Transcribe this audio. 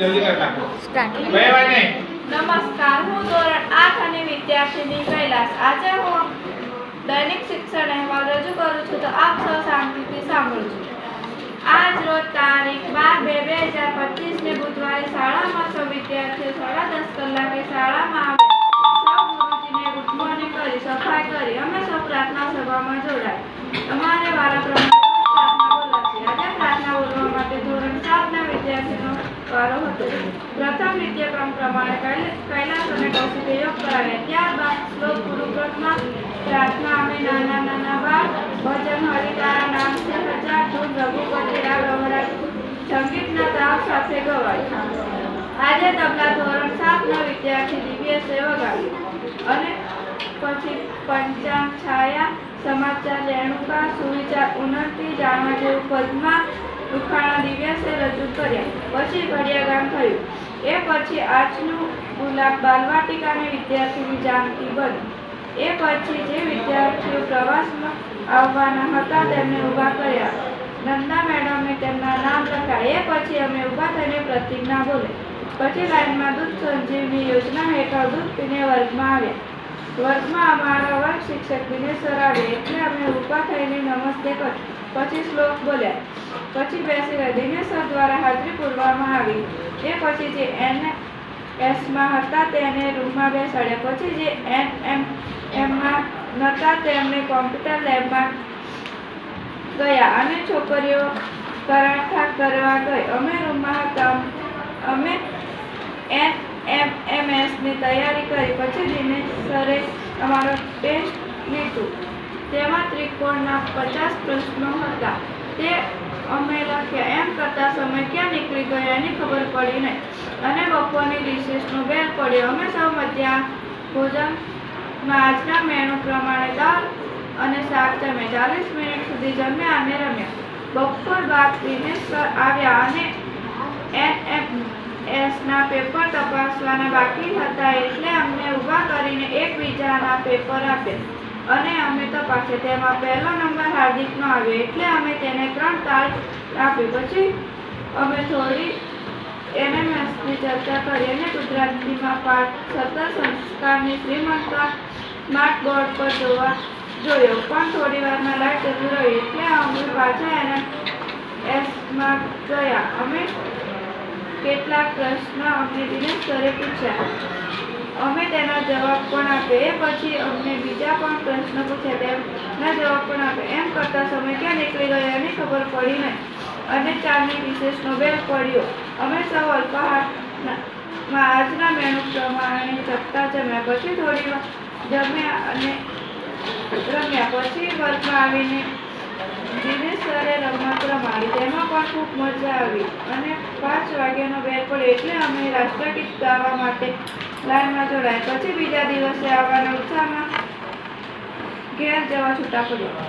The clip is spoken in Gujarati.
જલ્દી કર નાખો સ્ટાર્ટ નમસ્કાર હું ધોરણ આઠ અને વિદ્યાર્થીની કૈલાસ. આજે હું દૈનિક શિક્ષણ અહેવાલ રજૂ કરું છું તો આપ સૌ શાંતિથી સાંભળજો. આજ રોજ તારીખ પ્રથમ નિત્યક્રમ પ્રમાણે કૈલાસ અને કૌશિક યોગ કરાવ્યા ત્યારબાદ શ્લોક ગુરુકૃતમાં પ્રાર્થના અમે નાના નાના બાળ, ભજન હરિતારા નામ છે, પ્રચાર ધૂન રઘુપતિ રાવ સંગીતના તાવ સાથે ગવાય. આજે તબલા ધોરણ સાતના વિદ્યાર્થી દિવ્ય વગાડ્યું અને પછી પંચાંગ છાયા, સમાચાર રેણુકા સુવિચાર ઉન્નતિ જાણવા જેવું પદમાં દુખાણા દિવસે રજૂ કર્યા પછી ઘડિયા ગામ થયું. એ પછી આજનું ગુલાબ બાલવાટિકાની વિદ્યાર્થીની જાણતી બની. એ પછી જે વિદ્યાર્થીઓ પ્રવાસમાં આવવાના હતા તેમને ઊભા કર્યા. નંદા મેડમે તેમના નામ લખાય. એ પછી અમે ઊભા થઈને પ્રતિજ્ઞા બોલે. પછી લાઈનમાં દૂધ સંજીવની યોજના હેઠળ દૂધ પીને વર્ગમાં આવ્યા. વર્ગમાં અમારા વર્ગ શિક્ષક દિનેશ સર આવે એટલે અમે ઊભા થઈને નમસ્તે કર્યું. પછી શ્લોક બોલ્યા. પછી બેસી ગયા દિનેશ દ્વારા હાજરી પૂરવામાં આવી. એ પછી જે એન એસમાં હતા તેને રૂમમાં બેસાડ્યા. પછી જે એન એમ એમમાં નહોતા તેમને કોમ્પ્યુટર લેબમાં ગયા અને છોકરીઓ કરાઠા કરવા ગઈ. અમે રૂમમાં હતા. અમે એન એમ એમ એસની તૈયારી કરી. પછી દિનેશ સરે અમારો ટેસ્ટ લીધું. તેમાં ત્રિકોણના પચાસ પ્રશ્નો હતા. તે અમે લખ્યા એમ કરતા સમય ક્યાં નીકળી ગયો એની ખબર પડી નહીં. અને બપોરની રિસેસનો બેલ પડ્યો. અમે સૌ મધ્યાહન ભોજનમાં આજના મેનુ પ્રમાણે દાળ અને શાક જમ્યા. ચાલીસ મિનિટ સુધી જમ્યા અને રમ્યા. બપોર બાદ દિનેશ સર આવ્યા અને એન એમ એસના પેપર તપાસવાના બાકી હતા એટલે અમને ઊભા કરીને એકબીજાના પેપર આપ્યા. અને અમિતા પાસે તેમાં પહેલો નંબર હાર્દિકનો આવ્યો, એટલે અમે તેને ત્રણ તાળ આપી પછી અમે થોડી એનએમએસની ચર્ચા કરી અને ગુજરાતીમાં પાઠ, સતત સંસ્કારની શ્રીમંતા સ્માર્ટ બોર્ડ પર જોવા જોયો. પણ થોડી વારમાં લાઈટ જતું રહ્યું એટલે અમે પાછા એને એસમાં ગયા. અમે કેટલાક પ્રશ્ન અમને દિનેશ સરે પૂછ્યા. અમે તેના જવાબ પણ આપ્યો એ પછી અમને બીજા પણ પ્રશ્ન પૂછ્યા તેમના જવાબ પણ આપ્યો એમ કરતા સમય ક્યાં નીકળી ગયો એની ખબર પડી નહીં. અને ચારની વિશેષનો નોબેલ પડ્યો. અમે સૌ અલ્પાહારમાં આજના મેનુ પ્રમાણે જપતા જમ્યા. પછી થોડી જમ્યા અને રમ્યા. પછી વર્ગમાં આવીને દિનેશ સરે રમત રમાડી. પણ ખૂબ મજા આવી. અને પાંચ વાગ્યાનો બેલ પડ્યો એટલે અમે રાષ્ટ્રગીત ગાવા માટે લાઈનમાં જોડાયા. પછી બીજા દિવસે આવવાના ઉત્સાહમાં ઘેર જવા છૂટા પડ્યા